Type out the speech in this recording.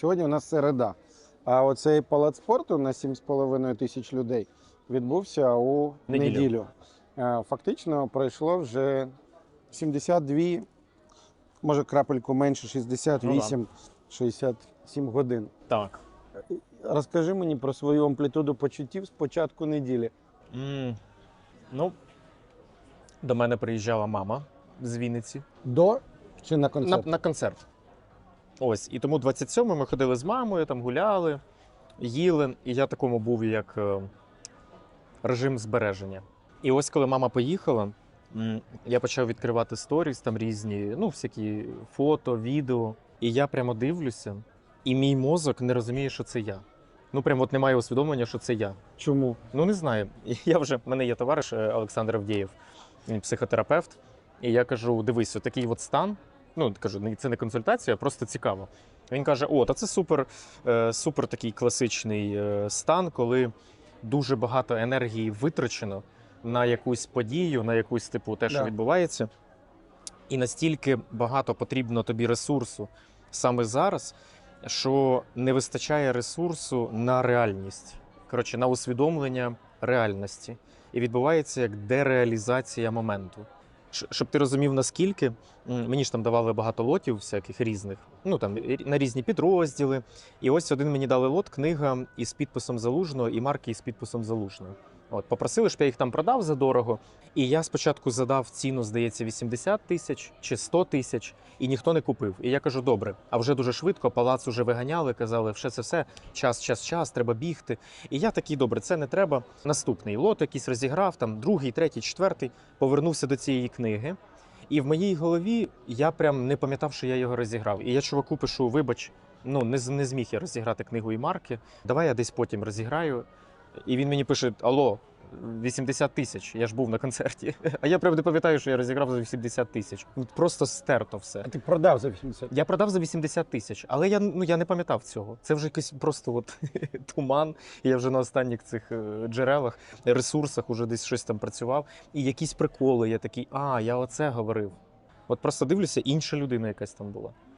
Сьогодні у нас середа. А оцей палац спорту на 7,5 тисяч людей відбувся у Неділю. неділю. Е, Фактично пройшло вже 72, може крапельку менше, 68, 67 годин. Так. Розкажи мені про свою амплітуду почуттів з початку неділі. М, Ну, до мене приїжджала мама з Вінниці До чи на на, на концерт. Ось. І тому 27-го ми ходили з мамою, там гуляли, їли. І я такому був як е, режим збереження. І ось коли мама поїхала, я почав відкривати сторіс, там різні, ну, всякі фото, відео. І я прямо дивлюся, і мій мозок не розуміє, що це я. Ну, прямо от немає усвідомлення, що це я. Чому? Ну не знаю. Я вже в мене є товариш е, Олександр Авдієв, він психотерапевт. І я кажу: дивись, такий от стан. Ну кажу, це не консультація, просто цікаво. Він каже: О, та це супер, е, супер такий класичний е, стан, коли дуже багато енергії витрачено на якусь подію, на якусь типу те, що Да. відбувається. І настільки багато потрібно тобі ресурсу саме зараз, що не вистачає ресурсу на реальність. Коротше, на усвідомлення реальності. І відбувається як дереалізація моменту. Щоб ти розумів, наскільки мені ж там давали багато лотів всяких різних, ну там на різні підрозділи. І ось один мені дали лот, книга із підписом залужного і марки із підписом залужного. От, попросили, щоб я їх там продав за дорого. І я спочатку задав ціну, здається, 80 тисяч чи 100 тисяч, і ніхто не купив. І я кажу: добре, а вже дуже швидко палац уже виганяли, казали, все це все, час, час, час, треба бігти. І я такий, добре, це не треба. Наступний лот якийсь розіграв, там другий, третій, четвертий, повернувся до цієї книги. І в моїй голові я прям не пам'ятав, що я його розіграв. І я чуваку пишу: вибач, ну не, не зміг я розіграти книгу і марки. Давай я десь потім розіграю. І він мені пише: Алло, 80 тисяч. Я ж був на концерті. А я не пам'ятаю, що я розіграв за 80 тисяч. Просто стерто все. А ти продав за 80. Я продав за 80 тисяч, але я ну я не пам'ятав цього. Це вже якийсь просто от туман. Я вже на останніх цих е, джерелах, ресурсах уже десь щось там працював. І якісь приколи. Я такий, а я оце говорив. От просто дивлюся, інша людина якась там була.